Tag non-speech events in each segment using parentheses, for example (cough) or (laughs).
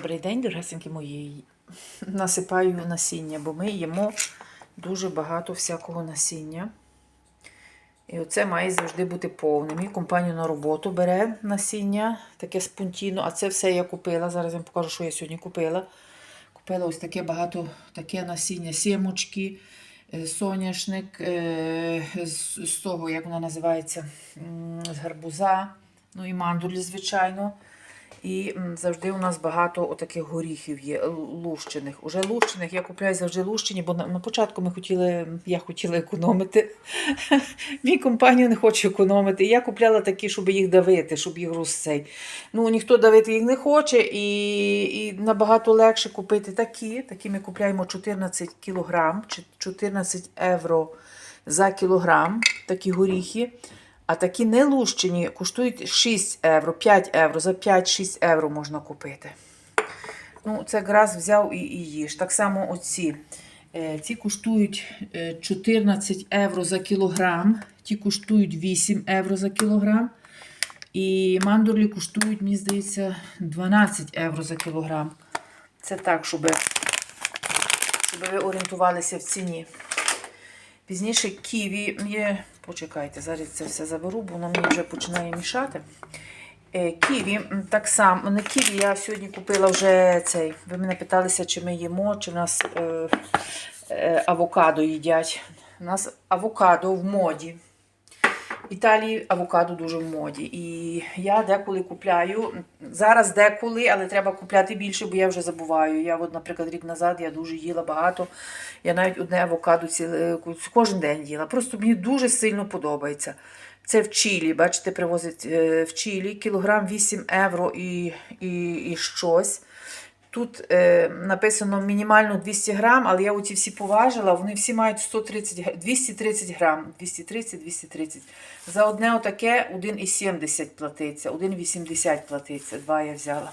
Добрий день, дорогесенькі мої. Насипаю насіння, бо ми їмо дуже багато всякого насіння. І оце має завжди бути повним. Мій компанію на роботу бере насіння, таке спонтійно, а це все я купила. Зараз я вам покажу, що я сьогодні купила. Купила ось таке багато таке насіння, сімочки, е, соняшник, е, з того, як вона називається, з гарбуза, ну і мандулі, звичайно. І завжди у нас багато отаких горіхів є лущених. Уже лущених я купляю завжди лущені, бо на, на початку ми хотіли, я хотіла економити. (laughs) Мій компанію не хоче економити. Я купляла такі, щоб їх давити, щоб їх розсей. Ну, ніхто давити їх не хоче, і, і набагато легше купити такі. Такі ми купляємо 14 кілограм, 14 євро за кілограм, такі горіхи. А такі не лущені коштують 6 євро, 5 євро, за 5-6 євро можна купити. Ну, це якраз взяв і, і їж. Так само оці. Е, Ці коштують е, 14 євро за кілограм, ті коштують 8 євро за кілограм. І мандурлі коштують, мені здається, 12 євро за кілограм. Це так, щоб, щоб ви орієнтувалися в ціні. Пізніше ківі є. Почекайте, зараз це все заберу, бо воно мені вже починає мішати. Е, Ківі, так само, не ківі, я сьогодні купила вже цей. Ви мене питалися, чи ми їмо, чи в нас е, е, авокадо їдять. У нас авокадо в моді. Італії авокадо дуже в моді. І я деколи купляю. Зараз деколи, але треба купляти більше, бо я вже забуваю. Я, от, наприклад, рік назад я дуже їла багато. Я навіть одне авокадо ціле, кожен день їла. Просто мені дуже сильно подобається. Це в Чилі, бачите, привозять е, в Чилі кілограм 8 євро і, і, і щось. Тут е, написано мінімально 200 грам, але я оці всі поважила, вони всі мають 130, г- 230 грам. 230-230. За одне отаке 1,70 платиться, 1,80 платиться. Два я взяла.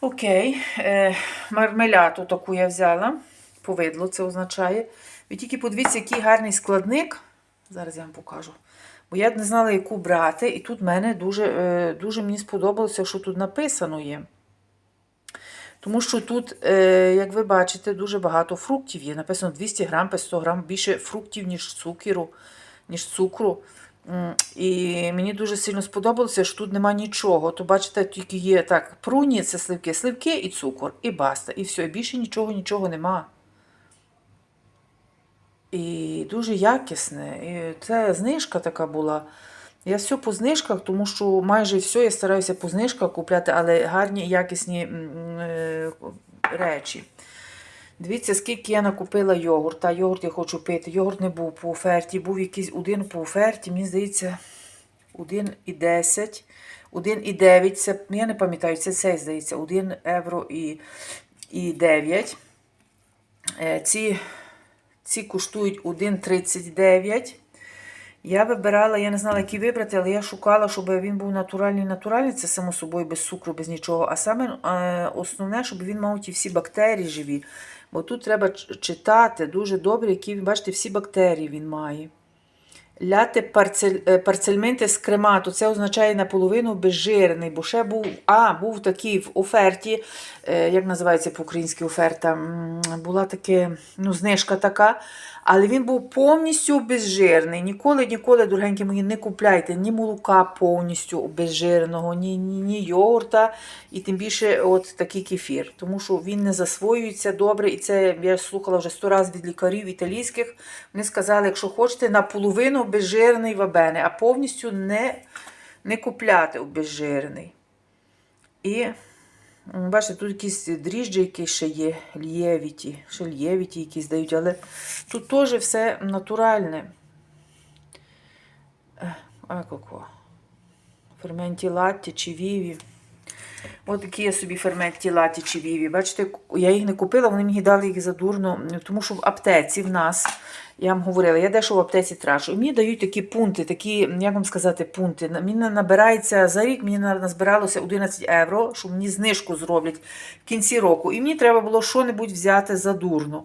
Окей. Е, мармеляду таку я взяла. Повидло це означає. Ви тільки подивіться, який гарний складник. Зараз я вам покажу. Бо я не знала, яку брати. І тут мене дуже, е, дуже мені сподобалося, що тут написано є. Тому що тут, е, як ви бачите, дуже багато фруктів є. Написано 200 грам, 100 грам більше фруктів, ніж цукру. Ніж цукру. І мені дуже сильно сподобалося, що тут нема нічого. То бачите, тільки є так, пруні, це сливки, сливки і цукор, і баста. І все, і більше нічого, нічого нема. І дуже якісне. І це знижка така була. Я все по знижках, тому що майже все я стараюся по знижках купляти, але гарні якісні е, речі. Дивіться, скільки я накупила йогурта. Йогурт я хочу пити. Йогурт не був по оферті, був якийсь один по оферті. Мені здається, 1,10, 1,9. Це, я не пам'ятаю, це цей, здається, 1 євро і, і 9. Е, Ці, ці коштують 1,39. Я вибирала, я не знала, який вибрати, але я шукала, щоб він був натуральний, натуральний, це само собою без цукру, без нічого. А саме е, основне, щоб він мав ті всі бактерії живі. Бо тут треба читати дуже добре, які, бачите, всі бактерії він має. Ляте парцель, е, парцельменте з кремату, це означає наполовину безжирний, бо ще був, а, був такий в оферті, е, як називається по-українськи оферта, була таке, ну, знижка така, але він був повністю безжирний. Ніколи, ніколи, дорогенькі мої, не купляйте ні молока повністю безжирного, ні, ні, ні йогурта, і тим більше от такий кефір. Тому що він не засвоюється добре. І це я слухала вже сто разів від лікарів італійських. Вони сказали, якщо хочете, наполовину безжирний вабене, а повністю не, не купляти безжирний. І Бачите, тут якісь дріжджі які ще є, лєвіті, ще лєвіті якісь дають, але тут теж все натуральне. Ферменті латті чи віві. От такі я собі ферменті латі чи віві. Бачите, я їх не купила, вони мені дали їх задурно, тому що в аптеці в нас, я вам говорила, я дещо в аптеці трашу. І мені дають такі пункти, такі, як вам сказати, пункти. Мені набирається за рік, мені назбиралося 11 євро, що мені знижку зроблять в кінці року. І мені треба було що-небудь взяти задурно.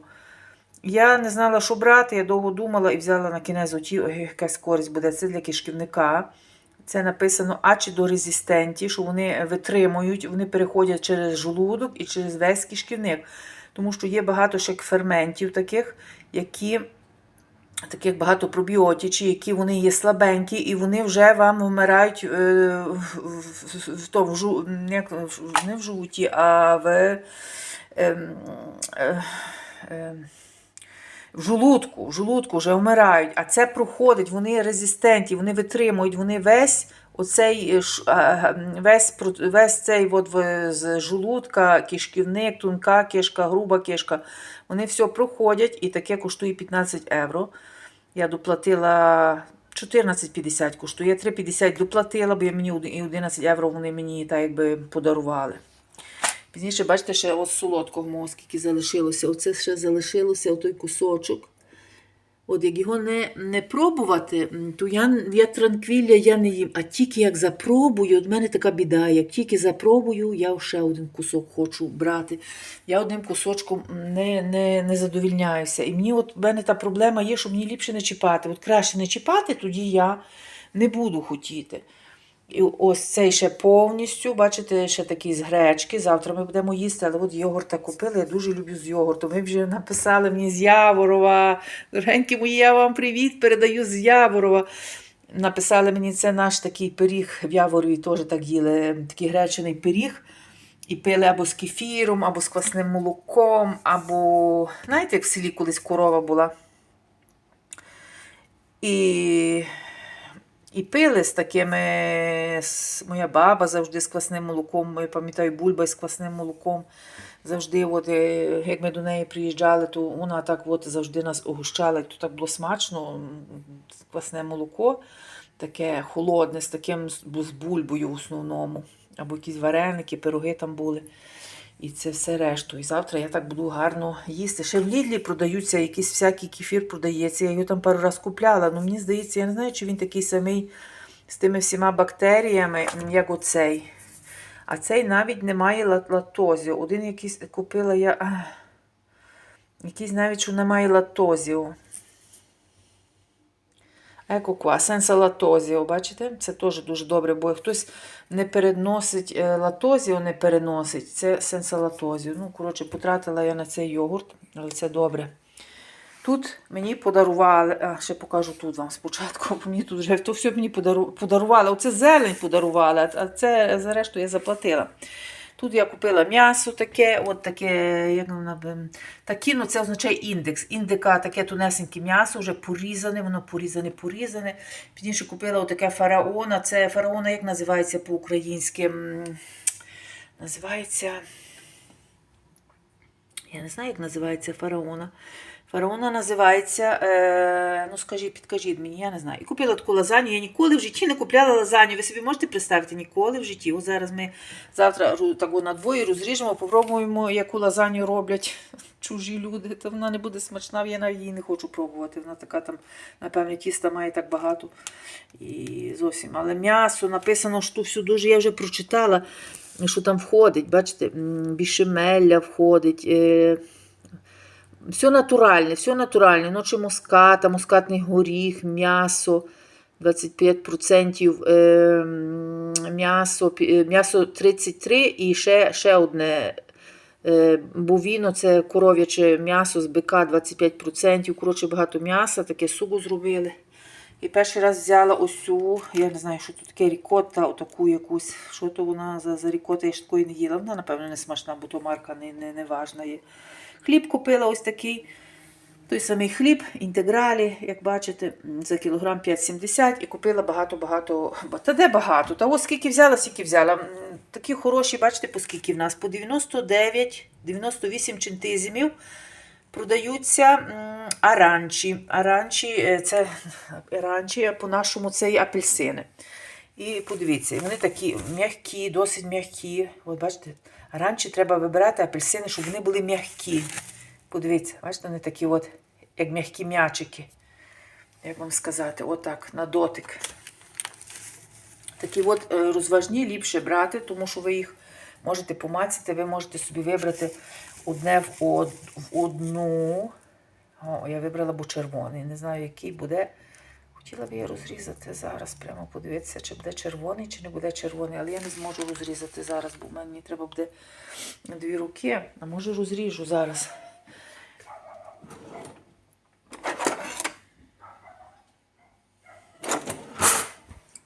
Я не знала, що брати, я довго думала і взяла на кінець оті, якась користь буде. Це для кишківника. Це написано ачидорезистенті, що вони витримують, вони переходять через желудок і через весь кишківник. Тому що є багато ще ферментів таких, які таких багато пробіотичів, які вони є слабенькі, і вони вже вам вмирають е, в, в, тому, в, жу- не в жуті, а в, ем, е, е, в жолудку, в жолудку вже вмирають. А це проходить, вони резистентні, вони витримують, вони весь. Оцей е, а, весь, весь цей от з желудка, кишківник, тонка кишка, груба кишка, вони все проходять і таке коштує 15 євро. Я доплатила 14,50 коштує. Я 3,50 доплатила, бо я мені і 11 євро вони мені так якби подарували. Пізніше, бачите, ще от солодкого скільки залишилося. Оце ще залишилося отой кусочок. От як його не, не пробувати, то я, я транквілля я не їм. А тільки як запробую, от мене така біда. Як тільки запробую, я ще один кусок хочу брати. Я одним кусочком не, не, не задовільняюся. І мені от в мене та проблема є, що мені ліпше не чіпати. От краще не чіпати, тоді я не буду хотіти. І ось цей ще повністю, бачите, ще такий з гречки. Завтра ми будемо їсти, але от йогурта купили. Я дуже люблю з йогуртом. Ви вже написали мені з Яворова. Дорогенькі мої, я вам привіт передаю з Яворова. Написали мені, це наш такий пиріг в Яворові теж так їли, такий гречений пиріг. І пили або з кефіром, або з квасним молоком, або, знаєте, як в селі колись корова була. І і пили з такими, моя баба завжди з квасним молоком, я пам'ятаю, бульба з квасним молоком. Завжди, от, е, як ми до неї приїжджали, то вона так от завжди нас угощала, і то так було смачно, квасне молоко, таке холодне, з таким з бульбою в основному. Або якісь вареники, пироги там були. І це все решту. І завтра я так буду гарно їсти. Ще в Лідлі продаються якийсь всякий кефір продається. Я його там пару раз купляла. але мені здається, я не знаю, чи він такий самий з тими всіма бактеріями, як оцей. А цей навіть не має лат- лактозію. Один якийсь купила я. Якийсь навіть, що немає лактозію. Екоква, сенса латозіо, бачите? Це теж дуже добре, бо хтось не переносить е, латозіо, не переносить, це сенса латозіо. Ну, коротше, потратила я на цей йогурт, але це добре. Тут мені подарували, а ще покажу тут вам спочатку, бо мені тут вже то все мені подару- подарували. Оце зелень подарували, а це за решту я заплатила. Тут я купила м'ясо таке, от таке, як такі, ну це означає індекс. Індика таке тунесеньке м'ясо, вже порізане, воно порізане, порізане. Пізніше купила отаке фараона. Це фараона, як називається по-українськи? Називається. Я не знаю, як називається фараона. Фараона називається, е, ну скажіть, підкажіть мені, я не знаю. І купила таку лазанью. Я ніколи в житті не купляла лазанью. Ви собі можете представити? Ніколи в житті. Ось зараз ми завтра на двоє розріжемо, попробуємо, яку лазанью роблять (laughs) чужі люди. Та вона не буде смачна, я навіть її не хочу пробувати. Вона така там, напевне, тіста має так багато. І зовсім. Але м'ясо написано, що все дуже, я вже прочитала, що там входить. Бачите, бішемелля входить. Е, все натуральне, все натуральне. Ночі муската, мускатний горіх, м'ясо 25%, е, м'ясо, е, м'ясо 33 і ще, ще одне. Е, бовіно це коров'яче м'ясо з бика 25%. Коротше, багато м'яса, таке сугу зробили. І перший раз взяла ось я не знаю, що тут таке рікотта, отаку якусь. Що то вона за, за рікотта, я ж такої не їла. Вона, напевно, не смачна, бо то марка не, не, не важна є. Хліб купила ось такий. Той самий хліб, інтегралі, як бачите, за кілограм 5,70 і купила багато-багато. Та де багато? Та ось скільки взяла, скільки взяла. Такі хороші, бачите, по скільки в нас? По 99-98 чинтизмів продаються аранчі. Аранчі, е, це аранчі, а по-нашому це і апельсини. І подивіться, вони такі м'які, досить м'які. От бачите, аранчі треба вибирати апельсини, щоб вони були м'які. Подивіться, бачите, вони такі от, як м'які м'ячики. Як вам сказати, отак, на дотик. Такі от е, розважні ліпше брати, тому що ви їх можете помацати, ви можете собі вибрати одне в, од, в одну. О, я вибрала бо червоний. Не знаю, який буде. Хотіла б я розрізати зараз, прямо подивитися, чи буде червоний, чи не буде червоний, але я не зможу розрізати зараз, бо мені треба буде дві руки, а може розріжу зараз.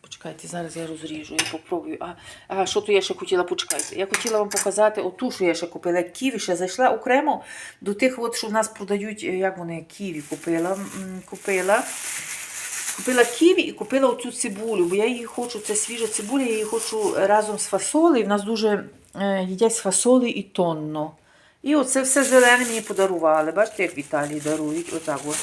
Почекайте, зараз я розріжу і попробую. А, а що то я ще хотіла почекайте? Я хотіла вам показати оту, що я ще купила. Ківі ще зайшла окремо до тих, от, що в нас продають, е, як вони, ківі купила. Купила. Купила ківі і купила оцю цибулю, бо я її хочу, це свіжа цибуля, я її хочу разом з фасолею. В нас дуже е, їдять з і тонно. І оце все зелене мені подарували. Бачите, як в Італії дарують. Отак от.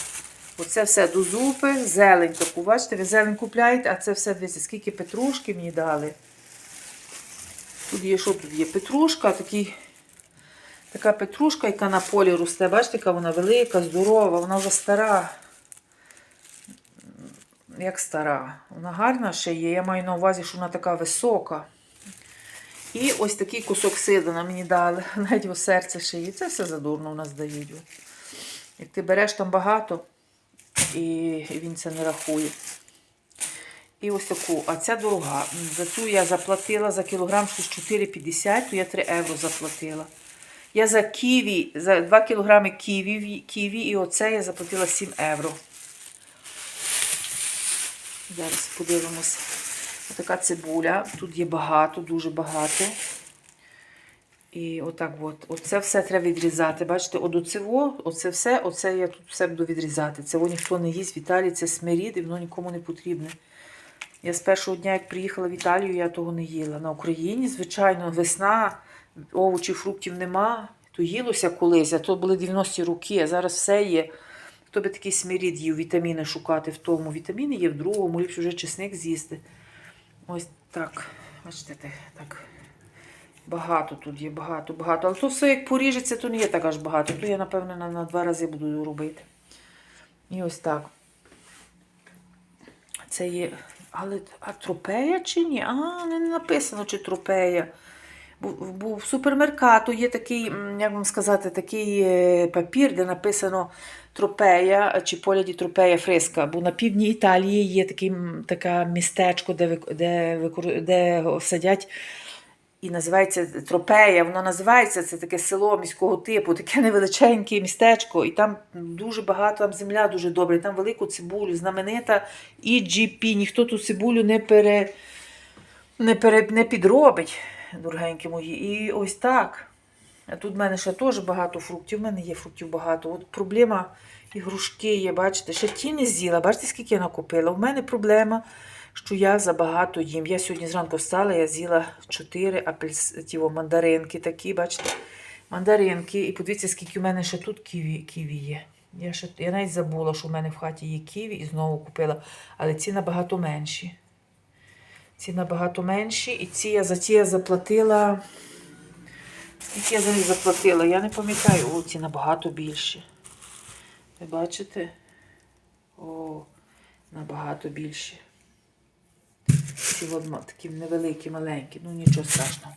Оце все до зупи, зелень таку. Бачите, ви зелень купляєте, а це все дивіться, скільки петрушки мені дали. Тут є що тут є? Петрушка, такий, така петрушка, яка на полі росте. Бачите, яка вона велика, здорова, вона вже стара. Як стара. Вона гарна ще є. Я маю на увазі, що вона така висока. І ось такий кусок сидана мені дали. (laughs) Навіть у серце ще є. Це все задурно у нас дають. Як ти береш там багато, і він це не рахує. І ось таку, а ця дорога. За цю я заплатила за кілограм щось 4,50, то я 3 євро заплатила. Я за ківі, за 2 кілограми ківі, ківі і оце я заплатила 7 євро. Зараз подивимося. Така цибуля. Тут є багато, дуже багато. І отак от. Оце все треба відрізати. Бачите, от оцево, оце все, оце я тут все буду відрізати. Цього ніхто не їсть в Італії, це смирід, і воно нікому не потрібне. Я з першого дня, як приїхала в Італію, я того не їла. На Україні, звичайно, весна, овочів, фруктів нема. То їлося колись, а то були 90-ті роки, а зараз все є. Хто би такий смирід їв, вітаміни шукати в тому. Вітаміни є в другому, ліпше вже чесник з'їсти. Ось так. Бачите, так. Багато тут є, багато, багато. Але то все як поріжеться, то не є так аж багато. То я, напевно, на, на два рази буду робити. І ось так. Це є. Але а тропея чи ні? А, не написано, чи тропея. Бо в супермеркату є такий, як вам сказати, такий е, папір, де написано тропея чи поляді тропея фреска. Бо на півдні Італії є такий, таке містечко, де, де, де садять і називається Тропея. Воно називається це таке село міського типу, таке (laughs) невеличеньке містечко, і там дуже багато, там земля дуже добра, і там велику цибулю, знаменита EGP. Ніхто ту цибулю не пере, не, пере, не підробить, дорогенькі мої. І ось так. Тут в мене ще теж багато фруктів. У мене є фруктів багато. От проблема ігрушки є, бачите, ще ті не з'їла. Бачите, скільки я накупила. У мене проблема, що я забагато їм. Я сьогодні зранку встала, я з'їла 4 апельс... тіво, мандаринки такі, бачите, мандаринки. І подивіться, скільки у мене ще тут ківі, ківі є. Я, ще... я навіть забула, що в мене в хаті є ківі і знову купила. Але ці набагато менші. Ці набагато менші. І ці я за ті я заплатила. Скільки я за них заплатила? Я не пам'ятаю. О, ці набагато більші. Ви бачите? О, набагато більші. Ці такі невеликі, маленькі, ну нічого страшного.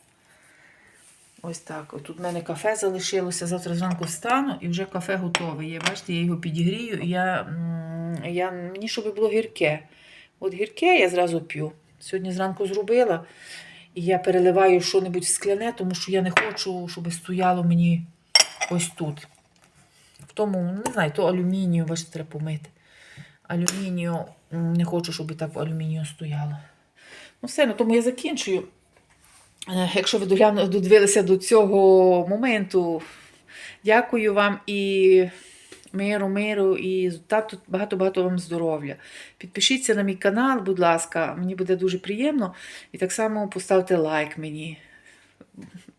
Ось так. Тут в мене кафе залишилося. Завтра зранку встану і вже кафе готове. є. Бачите, я його підігрію. Я, я, мені щоб було гірке. От гірке я зразу п'ю. Сьогодні зранку зробила. І я переливаю що-небудь в скляне, тому що я не хочу, щоб стояло мені ось тут. В тому, не знаю, то алюмінію, бачите, треба помити. Алюмінію, не хочу, щоб так в алюмінію стояло. Ну, все, на тому я закінчую. Е, Якщо ви додивилися до цього моменту, дякую вам і миру, миру, і тату багато-багато вам здоров'я. Підпишіться на мій канал, будь ласка, мені буде дуже приємно. І так само поставте лайк мені.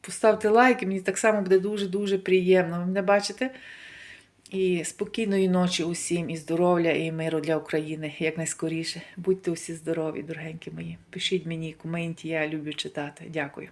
Поставте лайк, і мені так само буде дуже-дуже приємно. Ви мене бачите? І спокійної ночі усім, і здоров'я, і миру для України якнайскоріше. Будьте усі здорові, дорогенькі мої. Пишіть мені коменті, я люблю читати. Дякую.